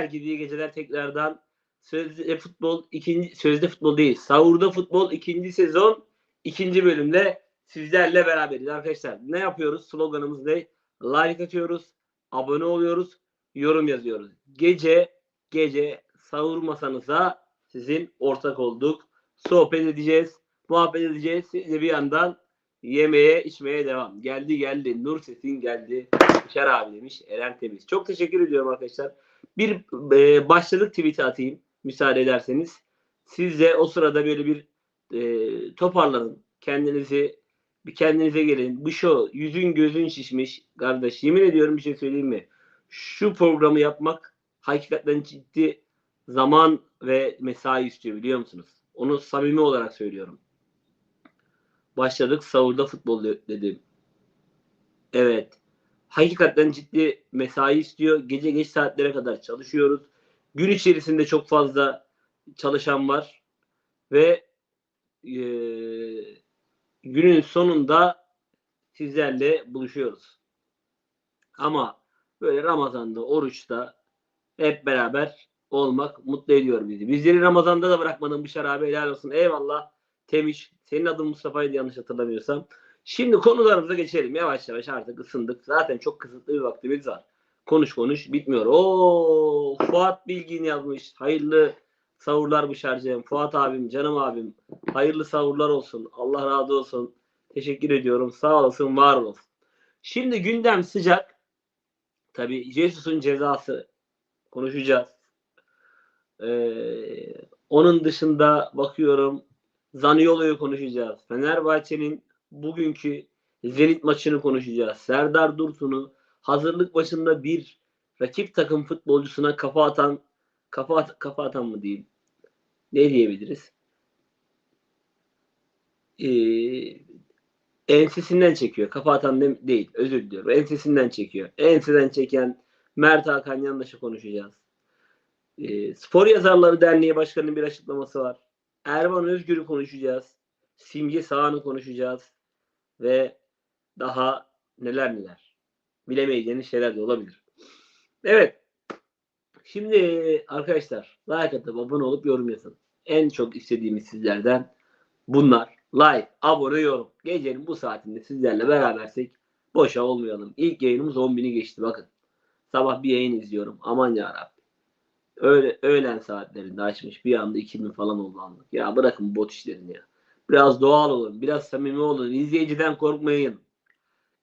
Herkese iyi geceler tekrardan. Sözde futbol ikinci sözde futbol değil. Savurda futbol ikinci sezon ikinci bölümde sizlerle beraberiz arkadaşlar. Ne yapıyoruz? Sloganımız ne? Like atıyoruz, abone oluyoruz, yorum yazıyoruz. Gece gece sahur masanıza sizin ortak olduk. Sohbet edeceğiz, muhabbet edeceğiz. Siz de bir yandan yemeye içmeye devam. Geldi geldi. Nur Sesin geldi. Bişar abi demiş. Eren Temiz. Çok teşekkür ediyorum arkadaşlar. Bir e, başladık tweet atayım. Müsaade ederseniz. Siz de o sırada böyle bir e, toparlanın. Kendinizi bir kendinize gelin. Bu şu yüzün gözün şişmiş kardeş. Yemin ediyorum bir şey söyleyeyim mi? Şu programı yapmak hakikaten ciddi zaman ve mesai istiyor biliyor musunuz? Onu samimi olarak söylüyorum. Başladık sahurda futbol dedim. Evet. Hakikaten ciddi mesai istiyor. Gece geç saatlere kadar çalışıyoruz. Gün içerisinde çok fazla çalışan var. Ve e, günün sonunda sizlerle buluşuyoruz. Ama böyle Ramazan'da, oruçta hep beraber olmak mutlu ediyor bizi. Bizleri Ramazan'da da bırakmadın Bişar abi helal olsun. Eyvallah. Temiş. Senin adın Mustafa'ydı yanlış hatırlamıyorsam. Şimdi konularımıza geçelim. Yavaş yavaş artık ısındık. Zaten çok kısıtlı bir vaktimiz var. Konuş konuş bitmiyor. Oo Fuat Bilgin yazmış. Hayırlı savurlar Bişar'cığım. Fuat abim, canım abim. Hayırlı savurlar olsun. Allah razı olsun. Teşekkür ediyorum. Sağ olasın, var olasın. Şimdi gündem sıcak. Tabii Jesus'un cezası konuşacağız. Ee, onun dışında bakıyorum Zaniolo'yu konuşacağız. Fenerbahçe'nin bugünkü Zenit maçını konuşacağız. Serdar Dursun'u hazırlık başında bir rakip takım futbolcusuna kafa atan kafa, at, kafa atan mı diyeyim? Ne diyebiliriz? Ee, ensesinden çekiyor. Kafa atan de, değil. Özür diliyorum. Ensesinden çekiyor. Enseden çeken Mert Hakan Yandaş'ı konuşacağız. Ee, Spor Yazarları Derneği Başkanı'nın bir açıklaması var. Erman Özgür'ü konuşacağız. Simge Sağan'ı konuşacağız. Ve daha neler neler. Bilemeyeceğiniz şeyler de olabilir. Evet. Şimdi arkadaşlar like atıp abone olup yorum yazın. En çok istediğimiz sizlerden bunlar. Like, abone, yorum. Gecenin bu saatinde sizlerle berabersek boşa olmayalım. İlk yayınımız 10.000'i geçti bakın. Sabah bir yayın izliyorum. Aman ya Öyle, öğlen saatlerinde açmış. Bir anda 2000 falan oldu anlık. Ya bırakın bot işlerini ya. Biraz doğal olun. Biraz samimi olun. İzleyiciden korkmayın.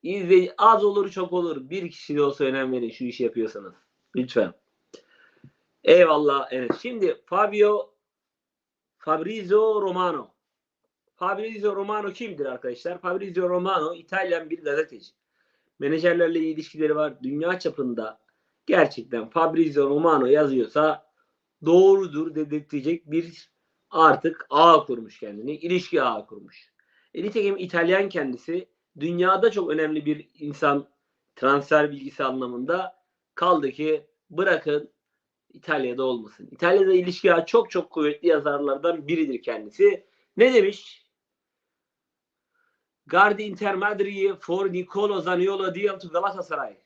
İzleyici az olur çok olur. Bir kişi de olsa önem verin şu işi yapıyorsanız. Lütfen. Eyvallah. Evet. Şimdi Fabio Fabrizio Romano. Fabrizio Romano kimdir arkadaşlar? Fabrizio Romano İtalyan bir gazeteci. Menajerlerle ilişkileri var. Dünya çapında gerçekten Fabrizio Romano yazıyorsa doğrudur dedirtecek bir artık ağ kurmuş kendini. ilişki ağı kurmuş. E, nitekim İtalyan kendisi dünyada çok önemli bir insan transfer bilgisi anlamında kaldı ki bırakın İtalya'da olmasın. İtalya'da ilişki ağı çok çok kuvvetli yazarlardan biridir kendisi. Ne demiş? Gardi intermediary for Nicolo Zaniolo deal to Galatasaray.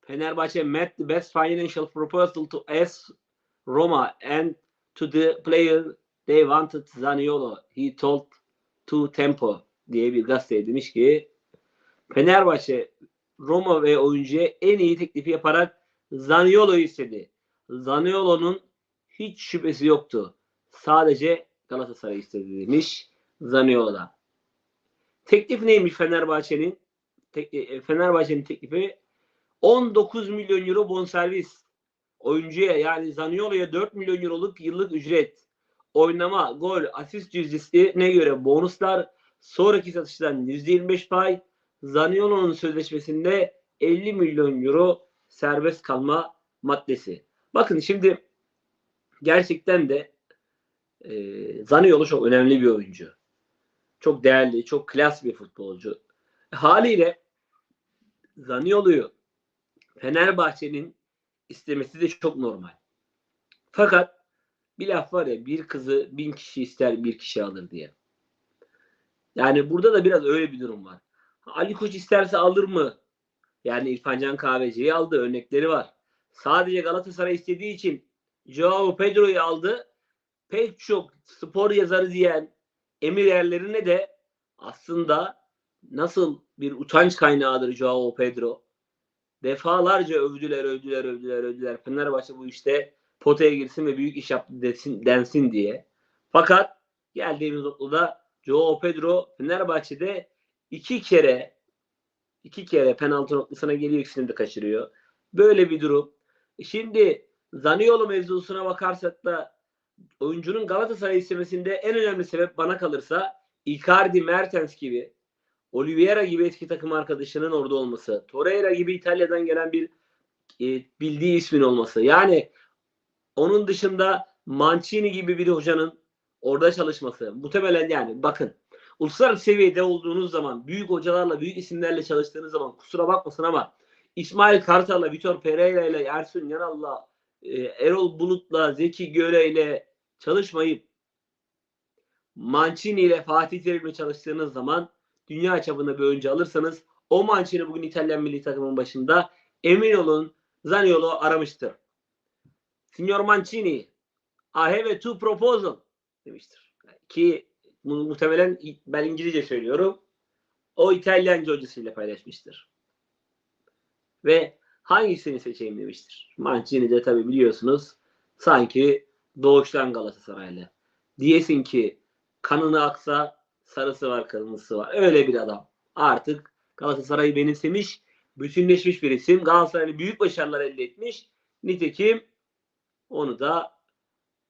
Fenerbahçe met the best financial proposal to AS Roma and to the player they wanted Zaniolo. He told to Tempo diye bir gazete demiş ki Fenerbahçe Roma ve oyuncuya en iyi teklifi yaparak Zaniolo'yu istedi. Zaniolo'nun hiç şüphesi yoktu. Sadece Galatasaray istedi demiş Zaniolo'da. Teklif neymiş Fenerbahçe'nin? Fenerbahçe'nin teklifi 19 milyon euro bonservis. Oyuncuya yani Zaniolo'ya 4 milyon euroluk yıllık ücret. Oynama, gol, asist ne göre bonuslar, sonraki satıştan %25 pay, Zaniolo'nun sözleşmesinde 50 milyon euro serbest kalma maddesi. Bakın şimdi gerçekten de e, Zaniolo çok önemli bir oyuncu. Çok değerli, çok klas bir futbolcu. Haliyle Zaniolo'yu Fenerbahçe'nin istemesi de çok normal. Fakat bir laf var ya bir kızı bin kişi ister bir kişi alır diye. Yani burada da biraz öyle bir durum var. Ali Koç isterse alır mı? Yani İrfan Can Kahveci'yi aldı. Örnekleri var. sadece Galatasaray istediği için Joao Pedro'yu aldı. Pek çok spor yazarı diyen emir erlerine de aslında nasıl bir utanç kaynağıdır Joao Pedro. Defalarca övdüler, övdüler, övdüler, övdüler. Fenerbahçe bu işte potaya girsin ve büyük iş yaptı desin, densin diye. Fakat geldiğimiz noktada Joao Pedro Fenerbahçe'de iki kere iki kere penaltı noktasına geliyor ikisini de kaçırıyor. Böyle bir durum. E Şimdi Zaniolo mevzusuna bakarsak da oyuncunun Galatasaray istemesinde en önemli sebep bana kalırsa Icardi, Mertens gibi Oliveira gibi eski takım arkadaşının orada olması, Torreira gibi İtalya'dan gelen bir e, bildiği ismin olması. Yani onun dışında Mancini gibi bir hocanın orada çalışması. Muhtemelen yani bakın uluslararası seviyede olduğunuz zaman büyük hocalarla, büyük isimlerle çalıştığınız zaman kusura bakmasın ama İsmail Kartal'la, Vitor Pereira ile, Ersun Yanal'la, e, Erol Bulut'la, Zeki Göre ile çalışmayıp Mancini ile Fatih Terim'le çalıştığınız zaman dünya çapında bir oyuncu alırsanız o Mancini bugün İtalyan milli takımın başında emin olun Zaniolo aramıştır. Signor Mancini I have a two proposal demiştir. Ki mu- muhtemelen ben İngilizce söylüyorum. O İtalyanca hocasıyla paylaşmıştır. Ve hangisini seçeyim demiştir. Mancini de tabi biliyorsunuz sanki doğuştan Galatasaraylı. Diyesin ki kanını aksa sarısı var kırmızısı var. Öyle bir adam. Artık Galatasaray'ı benimsemiş, bütünleşmiş bir isim. Galatasaray'la büyük başarılar elde etmiş. Nitekim onu da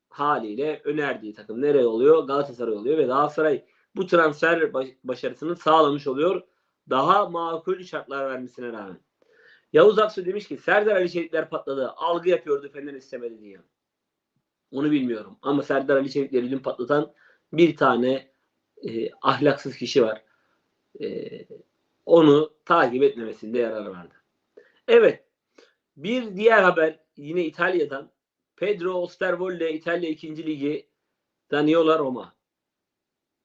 haliyle önerdiği takım nereye oluyor? Galatasaray oluyor ve Galatasaray bu transfer baş- başarısını sağlamış oluyor. Daha makul şartlar vermesine rağmen. Yavuz Aksu demiş ki Serdar Ali Çelikler patladı. Algı yapıyordu Fener istemedi diye. Onu bilmiyorum. Ama Serdar Ali Çelikleri dün patlatan bir tane e, ahlaksız kişi var. E, onu takip etmemesinde yarar vardı. Evet. Bir diğer haber yine İtalya'dan. Pedro Osterwold'le İtalya 2. Ligi Daniola Roma.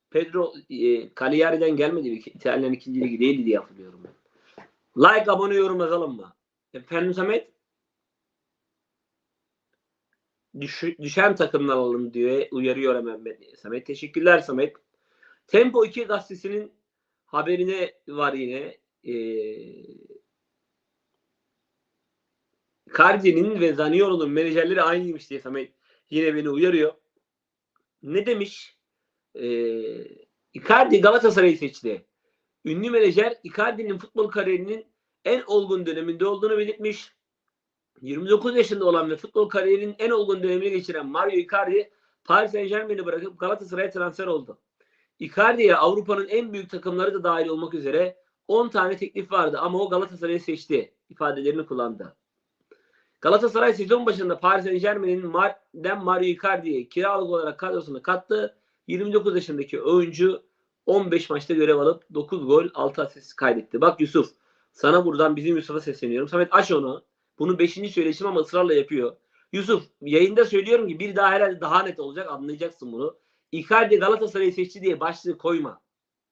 Pedro e, Cagliari'den gelmedi. bir İtalyan 2. Ligi değildi diye hatırlıyorum ben. Like, abone, yorum yazalım mı? Efendim Samet? Düş, düşen takımlar alalım diye uyarıyor hemen Samet. Teşekkürler Samet. Tempo 2 gazetesinin haberine var yine. Ee, Cardi'nin ve Zaniolo'nun menajerleri aynıymış diye Samet yine beni uyarıyor. Ne demiş? Ee, Icardi Galatasaray'ı seçti. Ünlü menajer Icardi'nin futbol kariyerinin en olgun döneminde olduğunu belirtmiş. 29 yaşında olan ve futbol kariyerinin en olgun dönemini geçiren Mario Icardi Paris Saint Germain'i bırakıp Galatasaray'a transfer oldu. Icardi'ye Avrupa'nın en büyük takımları da dahil olmak üzere 10 tane teklif vardı ama o Galatasaray'ı seçti ifadelerini kullandı. Galatasaray sezon başında Paris Saint Germain'in Mar'den Mario Icardi'yi kiralık olarak kadrosuna kattı. 29 yaşındaki oyuncu 15 maçta görev alıp 9 gol 6 asist kaydetti. Bak Yusuf sana buradan bizim Yusuf'a sesleniyorum. Samet aç onu. Bunu 5. söyleşim ama ısrarla yapıyor. Yusuf yayında söylüyorum ki bir daha herhalde daha net olacak anlayacaksın bunu. Icardi Galatasaray'ı seçti diye başlığı koyma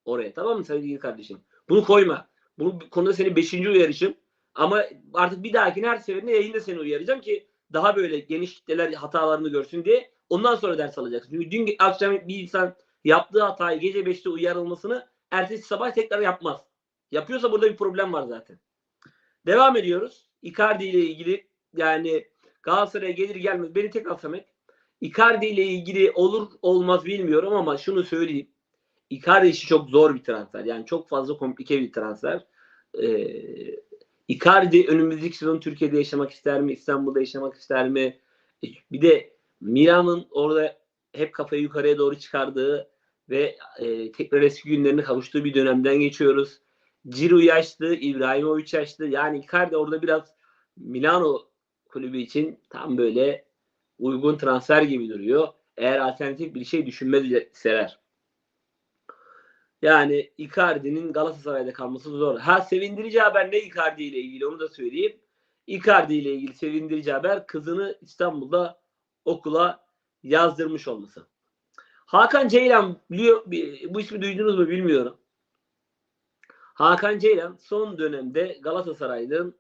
oraya tamam mı sevgili kardeşim? Bunu koyma. Bu konuda seni 5. uyarışım. Ama artık bir dahakine her seferinde yayında seni uyaracağım ki daha böyle geniş kitleler hatalarını görsün diye. Ondan sonra ders alacaksın. Çünkü dün akşam bir insan yaptığı hatayı gece 5'te uyarılmasını ertesi sabah tekrar yapmaz. Yapıyorsa burada bir problem var zaten. Devam ediyoruz. Icardi ile ilgili yani Galatasaray'a gelir gelmez beni tek al Samet. Icardi ile ilgili olur olmaz bilmiyorum ama şunu söyleyeyim. Icardi işi çok zor bir transfer. Yani çok fazla komplike bir transfer. Ee, Icardi önümüzdeki sezon Türkiye'de yaşamak ister mi? İstanbul'da yaşamak ister mi? E, Bir de Milan'ın orada hep kafayı yukarıya doğru çıkardığı ve e, tekrar eski günlerine kavuştuğu bir dönemden geçiyoruz. Ciro yaşlı, İbrahimovic yaşlı. Yani Icardi orada biraz Milano kulübü için tam böyle uygun transfer gibi duruyor. Eğer alternatif bir şey düşünmezseler. Yani Icardi'nin Galatasaray'da kalması zor. Ha sevindirici haber ne Icardi ile ilgili onu da söyleyeyim. Icardi ile ilgili sevindirici haber kızını İstanbul'da okula yazdırmış olması. Hakan Ceylan biliyor, bu ismi duydunuz mu bilmiyorum. Hakan Ceylan son dönemde Galatasaray'ın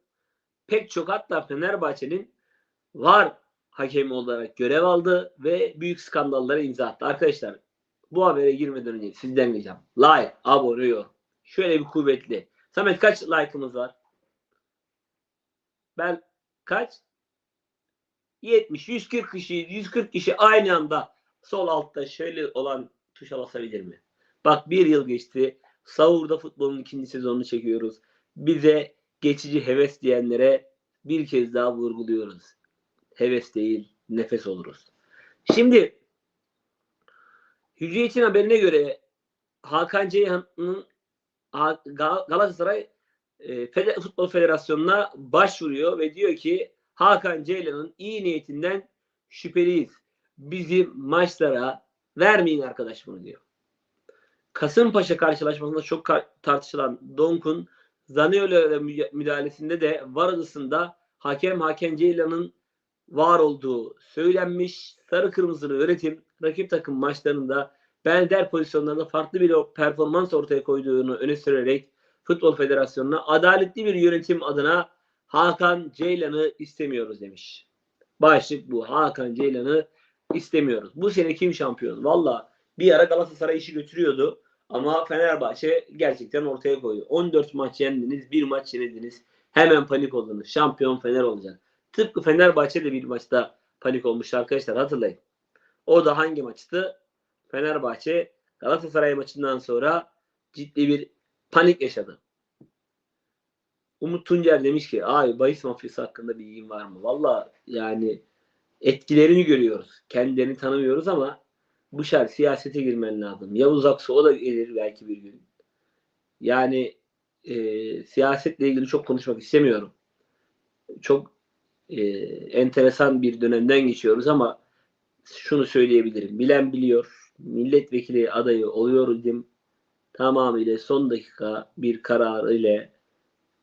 pek çok hatta Fenerbahçe'nin var hakemi olarak görev aldı ve büyük skandallara imza attı. Arkadaşlar bu habere girmeden önce sizden ricam like, abone, yorum. Şöyle bir kuvvetli. Samet kaç like'ımız var? Ben kaç? 70, 140 kişi, 140 kişi aynı anda sol altta şöyle olan tuşa basabilir mi? Bak bir yıl geçti. Savurda futbolun ikinci sezonunu çekiyoruz. Bize geçici heves diyenlere bir kez daha vurguluyoruz. Heves değil, nefes oluruz. Şimdi Hücriyet'in haberine göre Hakan Ceyhan'ın Ha- Gal- Galatasaray e, Futbol Federasyonu'na başvuruyor ve diyor ki Hakan Ceylan'ın iyi niyetinden şüpheliyiz. Bizim maçlara vermeyin arkadaş bunu diyor. Kasımpaşa karşılaşmasında çok tartışılan Donk'un Zaniolo mü- müdahalesinde de var hakem Hakan Ceylan'ın var olduğu söylenmiş. Sarı kırmızılı yönetim rakip takım maçlarında benzer pozisyonlarda farklı bir performans ortaya koyduğunu öne sürerek Futbol Federasyonu'na adaletli bir yönetim adına Hakan Ceylan'ı istemiyoruz demiş. Başlık bu. Hakan Ceylan'ı istemiyoruz. Bu sene kim şampiyon? Valla bir ara Galatasaray işi götürüyordu. Ama Fenerbahçe gerçekten ortaya koydu. 14 maç yendiniz, bir maç yenildiniz. Hemen panik oldunuz. Şampiyon Fener olacak. Tıpkı Fenerbahçe de bir maçta panik olmuştu arkadaşlar hatırlayın. O da hangi maçtı? Fenerbahçe Galatasaray maçından sonra ciddi bir panik yaşadı. Umut Tuncer demiş ki ay bahis mafyası hakkında bilgin var mı? Valla yani etkilerini görüyoruz. Kendilerini tanımıyoruz ama bu şart siyasete girmen lazım. Yavuz Aksu o da gelir belki bir gün. Yani e, siyasetle ilgili çok konuşmak istemiyorum. Çok e, enteresan bir dönemden geçiyoruz ama şunu söyleyebilirim. Bilen biliyor. Milletvekili adayı oluyor idim. Tamamıyla son dakika bir karar ile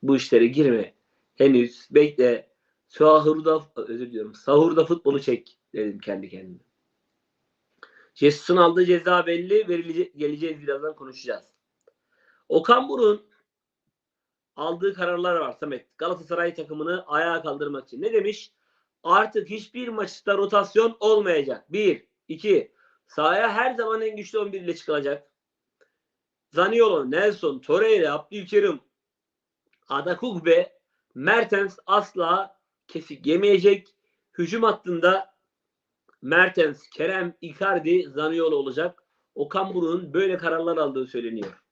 bu işlere girme. Henüz bekle. Sahurda özür diliyorum. Sahurda futbolu çek dedim kendi kendime. Jesus'un aldığı ceza belli. Verilecek, geleceğiz birazdan konuşacağız. Okan Buruk'un aldığı kararlar var Samet. Galatasaray takımını ayağa kaldırmak için. Ne demiş? Artık hiçbir maçta rotasyon olmayacak. Bir. iki. Sahaya her zaman en güçlü 11 ile çıkılacak. Zaniolo, Nelson, Torreira, Abdülkerim, Adakugbe, Mertens asla kesik yemeyecek. Hücum hattında Mertens, Kerem, Icardi, Zaniolo olacak. Okan Buruk'un böyle kararlar aldığı söyleniyor.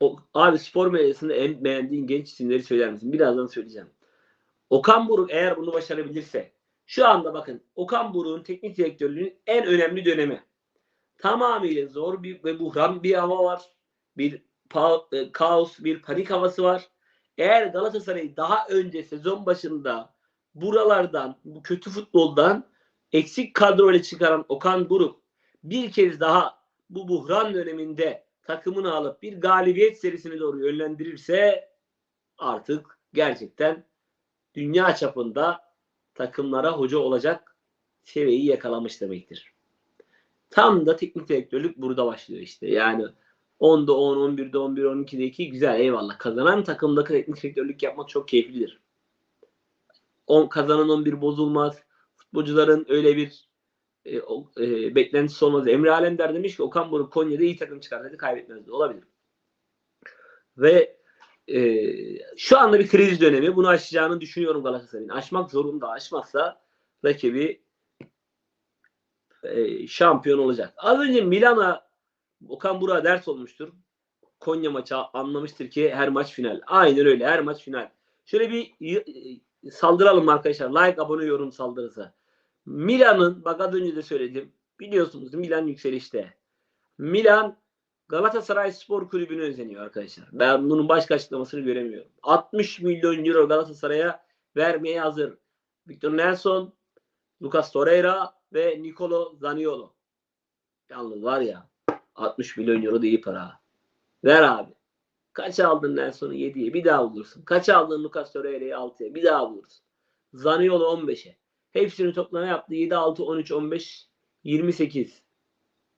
O, abi spor medyasında en beğendiğin genç isimleri söyler misin? Birazdan söyleyeceğim. Okan Buruk eğer bunu başarabilirse şu anda bakın Okan Buruk'un teknik direktörlüğünün en önemli dönemi. Tamamıyla zor bir ve buhran bir hava var. Bir pa- e, kaos, bir panik havası var. Eğer Galatasaray daha önce sezon başında buralardan, bu kötü futboldan eksik kadroyla çıkaran Okan Buruk bir kez daha bu buhran döneminde takımını alıp bir galibiyet serisine doğru yönlendirirse artık gerçekten dünya çapında takımlara hoca olacak seviyeyi yakalamış demektir. Tam da teknik direktörlük burada başlıyor işte. Yani 10'da 10, 11'de 11, 12'de 2 güzel eyvallah. Kazanan takımda teknik direktörlük yapmak çok keyiflidir. On, kazanan 11 bozulmaz. Futbolcuların öyle bir e, o, e, beklentisi olmaz. Emre Alender demiş ki Okan Buruk Konya'da iyi takım çıkarsaydı kaybetmezdi. Olabilir. Ve e, şu anda bir kriz dönemi. Bunu aşacağını düşünüyorum Galatasaray'ın. Aşmak zorunda. Aşmazsa rakibi e, şampiyon olacak. Az önce Milan'a Okan Burak'a ders olmuştur. Konya maçı anlamıştır ki her maç final. Aynen öyle. Her maç final. Şöyle bir y- saldıralım arkadaşlar. Like, abone, yorum saldırısı. Milan'ın bak az önce de söyledim. Biliyorsunuz Milan yükselişte. Milan Galatasaray Spor Kulübü'ne özeniyor arkadaşlar. Ben bunun başka açıklamasını göremiyorum. 60 milyon euro Galatasaray'a vermeye hazır. Victor Nelson, Lucas Torreira ve Nicolo Zaniolo. Yalnız var ya 60 milyon euro da iyi para. Ver abi. Kaç aldın Nelson'u 7'ye bir daha bulursun. Kaç aldın Lucas Torreira'yı 6'ya bir daha bulursun. Zaniolo 15'e. Hepsini toplama yaptı. 7, 6, 13, 15, 28.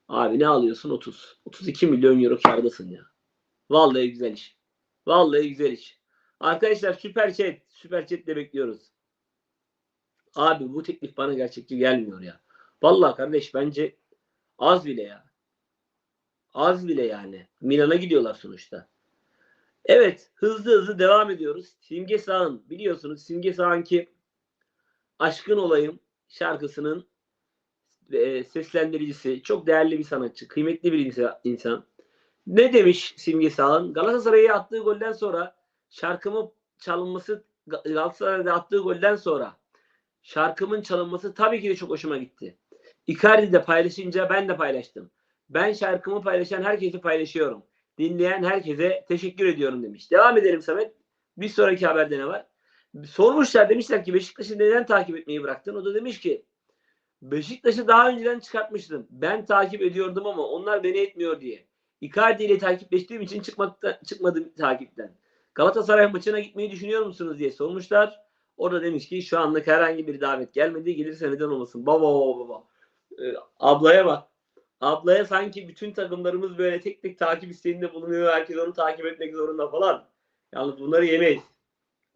Abi ne alıyorsun? 30. 32 milyon euro kârdasın ya. Vallahi güzel iş. Vallahi güzel iş. Arkadaşlar süper chat. Süper chat de bekliyoruz. Abi bu teklif bana gerçekçi gelmiyor ya. Vallahi kardeş bence az bile ya. Az bile yani. Milan'a gidiyorlar sonuçta. Evet hızlı hızlı devam ediyoruz. Simge Sağ'ın biliyorsunuz Simge Sağ'ın ki Aşkın Olayım şarkısının e, seslendiricisi. Çok değerli bir sanatçı. Kıymetli bir insa- insan. Ne demiş Simge Sağ'ın? Galatasaray'a attığı golden sonra şarkımı çalınması Ga- Galatasaray'da attığı golden sonra şarkımın çalınması tabii ki de çok hoşuma gitti. Icardi de paylaşınca ben de paylaştım. Ben şarkımı paylaşan herkesi paylaşıyorum. Dinleyen herkese teşekkür ediyorum demiş. Devam edelim Samet. Bir sonraki haberde ne var? Sormuşlar demişler ki Beşiktaş'ı neden takip etmeyi bıraktın? O da demiş ki Beşiktaş'ı daha önceden çıkartmıştım. Ben takip ediyordum ama onlar beni etmiyor diye. Icardi ile takipleştiğim için çıkmakta, çıkmadım takipten. Galatasaray maçına gitmeyi düşünüyor musunuz diye sormuşlar. O da demiş ki şu anlık herhangi bir davet gelmedi. Gelirse neden olmasın. Baba baba. Ee, ablaya bak. Ablaya sanki bütün takımlarımız böyle tek tek takip isteğinde bulunuyor. Herkes onu takip etmek zorunda falan. Yalnız bunları yemeyiz.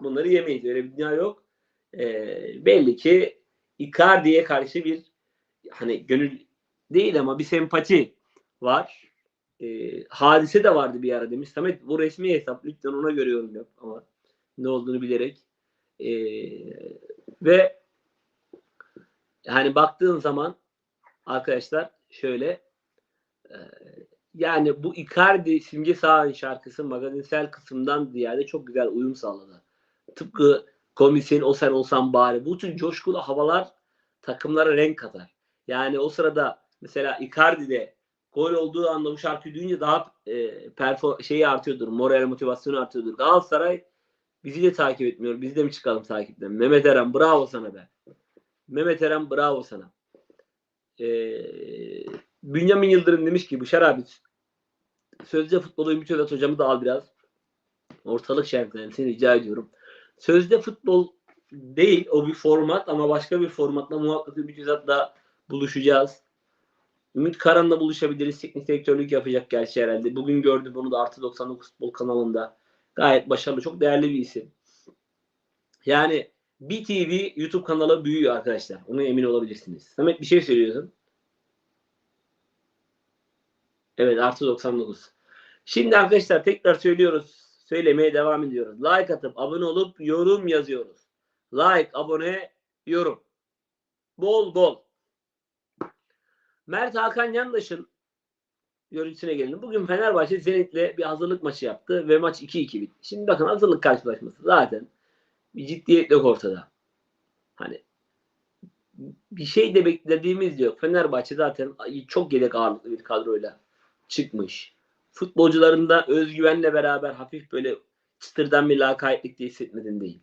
Bunları yemeyiz. Öyle bir dünya yok. Ee, belli ki Icardi'ye karşı bir hani gönül değil ama bir sempati var. Ee, hadise de vardı bir ara demiş. Samet bu resmi hesap lütfen ona göre yorum yap ama ne olduğunu bilerek. Ee, ve hani baktığın zaman arkadaşlar şöyle e, yani bu Icardi Simge Sağ'ın şarkısı magazinsel kısımdan ziyade çok güzel uyum sağladı. Tıpkı komisyon o sen olsan bari. Bu tür coşkulu havalar takımlara renk katar. Yani o sırada mesela Icardi'de gol olduğu anda bu şarkıyı duyunca daha e, perfor şeyi artıyordur. Moral motivasyonu artıyordur. Galatasaray bizi de takip etmiyor. Biz de mi çıkalım takipten? Mehmet Eren bravo sana be. Mehmet Eren bravo sana. Ee, Bünyamin Yıldırım demiş ki Bışar abi sözde futbolu Ümit Özat hocamı da al biraz. Ortalık şerhlerini seni rica ediyorum. Sözde futbol değil o bir format ama başka bir formatla muhakkak Ümit Özat'la buluşacağız. Ümit Karan'la buluşabiliriz. Teknik direktörlük yapacak gerçi herhalde. Bugün gördüm bunu da Artı 99 Futbol kanalında. Gayet başarılı. Çok değerli bir isim. Yani BTV YouTube kanalı büyüyor arkadaşlar. Ona emin olabilirsiniz. Samet bir şey söylüyorsun. Evet artı 99. Şimdi arkadaşlar tekrar söylüyoruz. Söylemeye devam ediyoruz. Like atıp abone olup yorum yazıyoruz. Like, abone, yorum. Bol bol. Mert Hakan Yandaş'ın görüntüsüne gelelim. Bugün Fenerbahçe Zenit'le bir hazırlık maçı yaptı ve maç 2-2 bitti. Şimdi bakın hazırlık karşılaşması zaten bir ciddiyet yok ortada. Hani bir şey de beklediğimiz yok. Fenerbahçe zaten çok yedek ağırlıklı bir kadroyla çıkmış. Futbolcularında özgüvenle beraber hafif böyle çıtırdan bir lakaytlık de hissetmedin değil.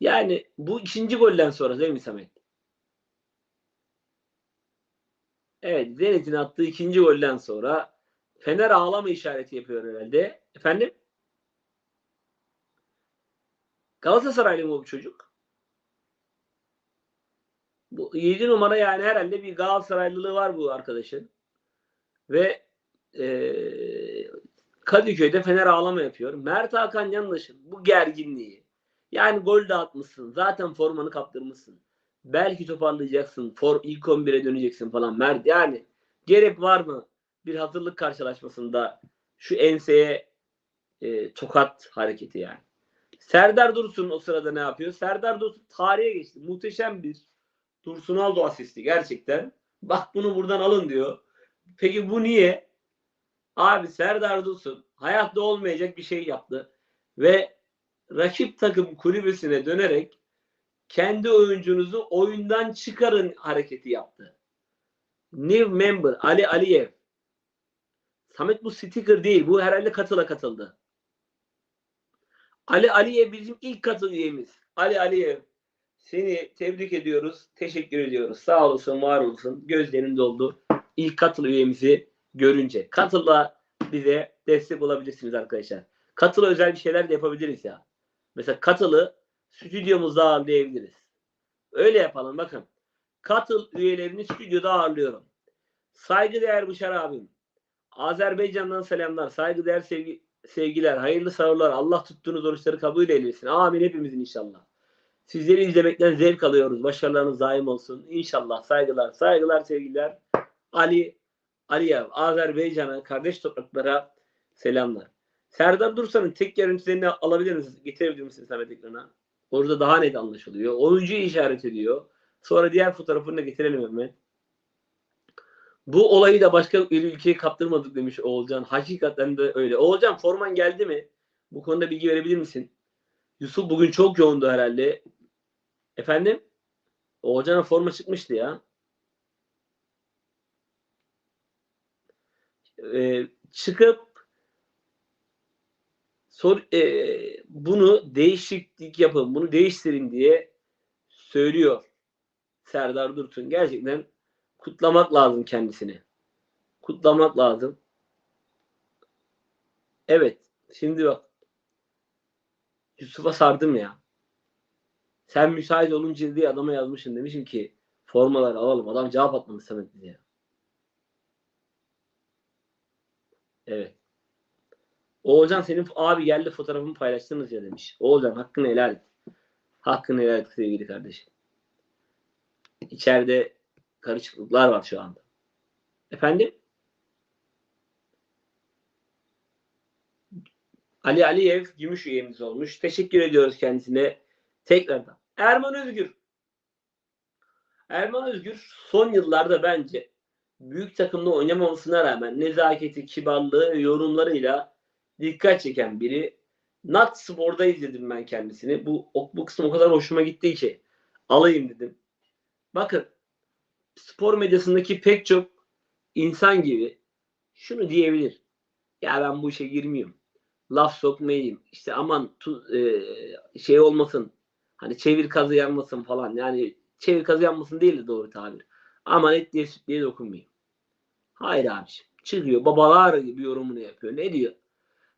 Yani bu ikinci golden sonra değil mi Samet? Evet Zenit'in attığı ikinci golden sonra Fener ağlama işareti yapıyor herhalde. Efendim? Galatasaraylı mı bu çocuk? Bu 7 numara yani herhalde bir Galatasaraylılığı var bu arkadaşın. Ve e, Kadıköy'de Fener ağlama yapıyor. Mert Hakan Yandaş'ın bu gerginliği yani gol de atmışsın. Zaten formanı kaptırmışsın. Belki toparlayacaksın. For, ilk 11'e döneceksin falan. Mert yani gerek var mı bir hazırlık karşılaşmasında şu enseye e, tokat hareketi yani. Serdar Dursun o sırada ne yapıyor? Serdar Dursun tarihe geçti. Muhteşem bir Dursun Aldo asisti gerçekten. Bak bunu buradan alın diyor. Peki bu niye? Abi Serdar Dursun hayatta olmayacak bir şey yaptı. Ve rakip takım kulübesine dönerek kendi oyuncunuzu oyundan çıkarın hareketi yaptı. New member Ali Aliyev. Samet bu sticker değil. Bu herhalde katıla katıldı. Ali Aliyev bizim ilk katıl üyemiz. Ali Aliyev. Seni tebrik ediyoruz. Teşekkür ediyoruz. Sağ olasın, var olsun. Gözlerin doldu. İlk katıl üyemizi görünce. Katılla bize destek olabilirsiniz arkadaşlar. Katıla özel bir şeyler de yapabiliriz ya. Mesela katılı stüdyomuzda ağırlayabiliriz. Öyle yapalım bakın. Katıl üyelerini stüdyoda ağırlıyorum. Saygıdeğer Bışar abim. Azerbaycan'dan selamlar. Saygıdeğer sevgi, sevgiler. Hayırlı sahurlar. Allah tuttuğunuz oruçları kabul eylesin. Amin hepimizin inşallah. Sizleri izlemekten zevk alıyoruz. Başarılarınız daim olsun. İnşallah. Saygılar, saygılar, sevgiler. Ali Aliyev, Azerbaycan'a, kardeş topraklara selamlar. Serdar Dursan'ın tek görüntülerini alabilir misiniz? Getirebilir misiniz Samet ekrana? Orada daha net anlaşılıyor. Oyuncuyu işaret ediyor. Sonra diğer fotoğrafını da getirelim hemen. Bu olayı da başka bir ülkeye kaptırmadık demiş Oğulcan. Hakikaten de öyle. Oğulcan forman geldi mi? Bu konuda bilgi verebilir misin? Yusuf bugün çok yoğundu herhalde. Efendim? Oğulcan'a forma çıkmıştı ya. Ee, çıkıp sor, e, bunu değişiklik yapın, bunu değiştirin diye söylüyor Serdar Dursun. Gerçekten kutlamak lazım kendisini. Kutlamak lazım. Evet. Şimdi bak. Yusuf'a sardım ya. Sen müsait olunca diye adama yazmışsın. Demişim ki formalar alalım. Adam cevap atmadı Samet diye. Evet. Oğulcan senin abi geldi fotoğrafımı paylaştınız ya demiş. Oğulcan hakkını helal et. Hakkını helal et sevgili kardeşim. İçeride karışıklıklar var şu anda. Efendim? Ali Aliyev gümüş üyemiz olmuş. Teşekkür ediyoruz kendisine tekrardan. Erman Özgür. Erman Özgür son yıllarda bence büyük takımda oynamamasına rağmen nezaketi, kibarlığı, yorumlarıyla dikkat çeken biri. Nat Spor'da izledim ben kendisini. Bu, bu kısım o kadar hoşuma gitti ki alayım dedim. Bakın spor medyasındaki pek çok insan gibi şunu diyebilir. Ya ben bu işe girmiyorum. Laf sokmayayım. İşte aman tu, e, şey olmasın. Hani çevir kazı yanmasın falan. Yani çevir kazı yanmasın değil de doğru tabir. Aman et diye süt diye dokunmayayım. Hayır abiciğim. Çıkıyor babalar gibi yorumunu yapıyor. Ne diyor?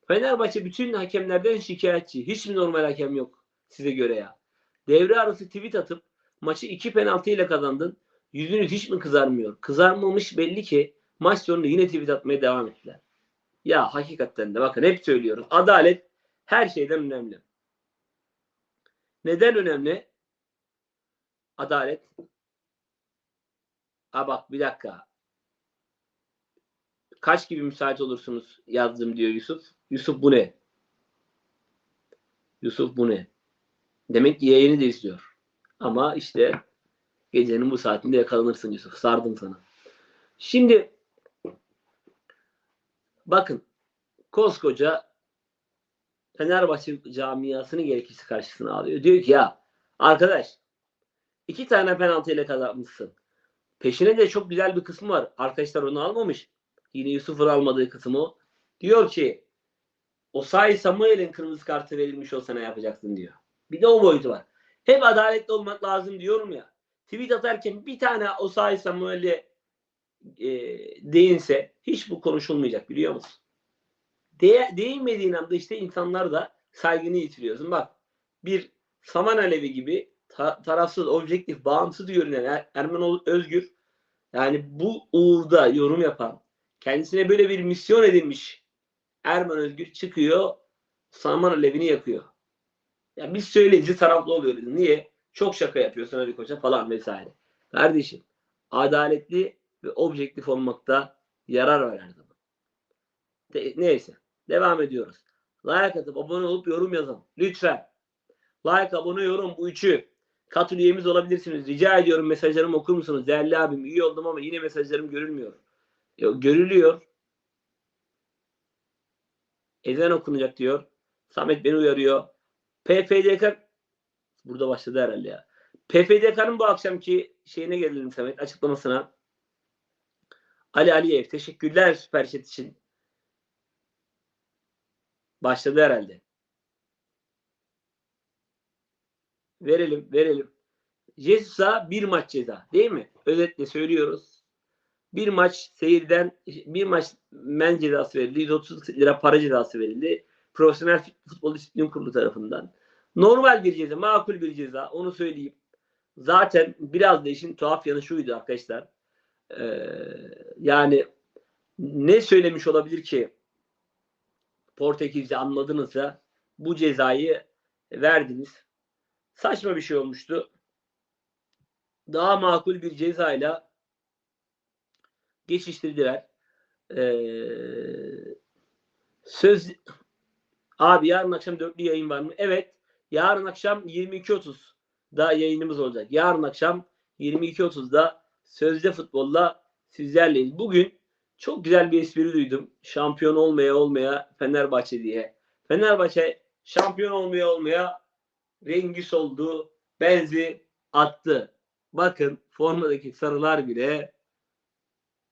Fenerbahçe bütün hakemlerden şikayetçi. Hiç mi normal hakem yok size göre ya? Devre arası tweet atıp maçı iki penaltı ile kazandın. Yüzünüz hiç mi kızarmıyor? Kızarmamış belli ki maç sonunda yine tweet atmaya devam ettiler. Ya hakikaten de bakın hep söylüyoruz. Adalet her şeyden önemli. Neden önemli? Adalet. Ha bak bir dakika. Kaç gibi müsait olursunuz yazdım diyor Yusuf. Yusuf bu ne? Yusuf bu ne? Demek ki yayını da izliyor. Ama işte gecenin bu saatinde yakalanırsın Yusuf. Sardım sana. Şimdi bakın koskoca Fenerbahçe camiasını gerekirse karşısına alıyor. Diyor ki ya arkadaş iki tane penaltı ile kazanmışsın. Peşine de çok güzel bir kısmı var. Arkadaşlar onu almamış. Yine Yusuf'un almadığı kısmı. Diyor ki Osayi Samuel'in kırmızı kartı verilmiş olsa ne yapacaksın diyor. Bir de o boyutu var. Hep adaletli olmak lazım diyorum ya. Tweet atarken bir tane Osayi Samuel'e e, değinse hiç bu konuşulmayacak biliyor musun? De, değinmediğin anda işte insanlar da saygını yitiriyorsun. Bak bir saman alevi gibi ta, tarafsız, objektif, bağımsız görünen er, Ermen Özgür yani bu uğurda yorum yapan kendisine böyle bir misyon edinmiş Erman Özgür çıkıyor saman alevini yakıyor. Ya biz söyleyince taraflı oluyoruz. Niye? Çok şaka yapıyorsun Ali Koç'a falan vesaire. Kardeşim adaletli ve objektif olmakta yarar var her zaman. De, neyse. Devam ediyoruz. Like atıp abone olup yorum yazın. Lütfen. Like, abone, yorum bu üçü. Katıl üyemiz olabilirsiniz. Rica ediyorum mesajlarımı okur musunuz? Değerli abim iyi oldum ama yine mesajlarım görülmüyor. Görülüyor. Ezan okunacak diyor. Samet beni uyarıyor. PFDK burada başladı herhalde ya. PFDK'nın bu akşamki şeyine gelelim Samet açıklamasına. Ali Aliyev teşekkürler süper chat için. Başladı herhalde. Verelim, verelim. Jesus'a bir maç ceza değil mi? Özetle söylüyoruz. Bir maç seyirden bir maç men cezası verildi. 130 lira para cezası verildi. Profesyonel Futbol Disiplin Kurulu tarafından. Normal bir ceza, makul bir ceza. Onu söyleyeyim. Zaten biraz da işin tuhaf yanı şuydu arkadaşlar. Ee, yani ne söylemiş olabilir ki Portekizce anladınızsa bu cezayı verdiniz. saçma bir şey olmuştu. Daha makul bir cezayla geçiştirdiler. Ee, söz abi yarın akşam dörtlü yayın var mı? Evet. Yarın akşam 22.30'da yayınımız olacak. Yarın akşam 22.30'da Sözde Futbol'la sizlerleyiz. Bugün çok güzel bir espri duydum. Şampiyon olmaya olmaya Fenerbahçe diye. Fenerbahçe şampiyon olmaya olmaya rengi soldu, benzi attı. Bakın formadaki sarılar bile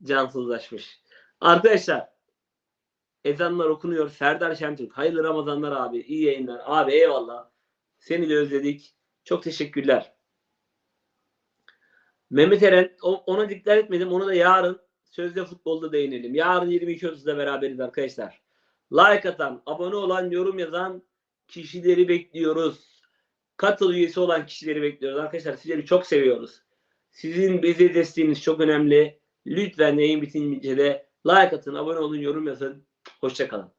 cansızlaşmış. Arkadaşlar ezanlar okunuyor. Serdar Şentürk. Hayırlı Ramazanlar abi. İyi yayınlar. Abi eyvallah. Seni de özledik. Çok teşekkürler. Mehmet Eren ona dikkat etmedim. Onu da yarın sözde futbolda değinelim. Yarın 22.30'da beraberiz arkadaşlar. Like atan, abone olan, yorum yazan kişileri bekliyoruz. Katıl üyesi olan kişileri bekliyoruz. Arkadaşlar sizleri çok seviyoruz. Sizin bize desteğiniz çok önemli. Lütfen yayın bitince de like atın, abone olun, yorum yazın. Hoşçakalın.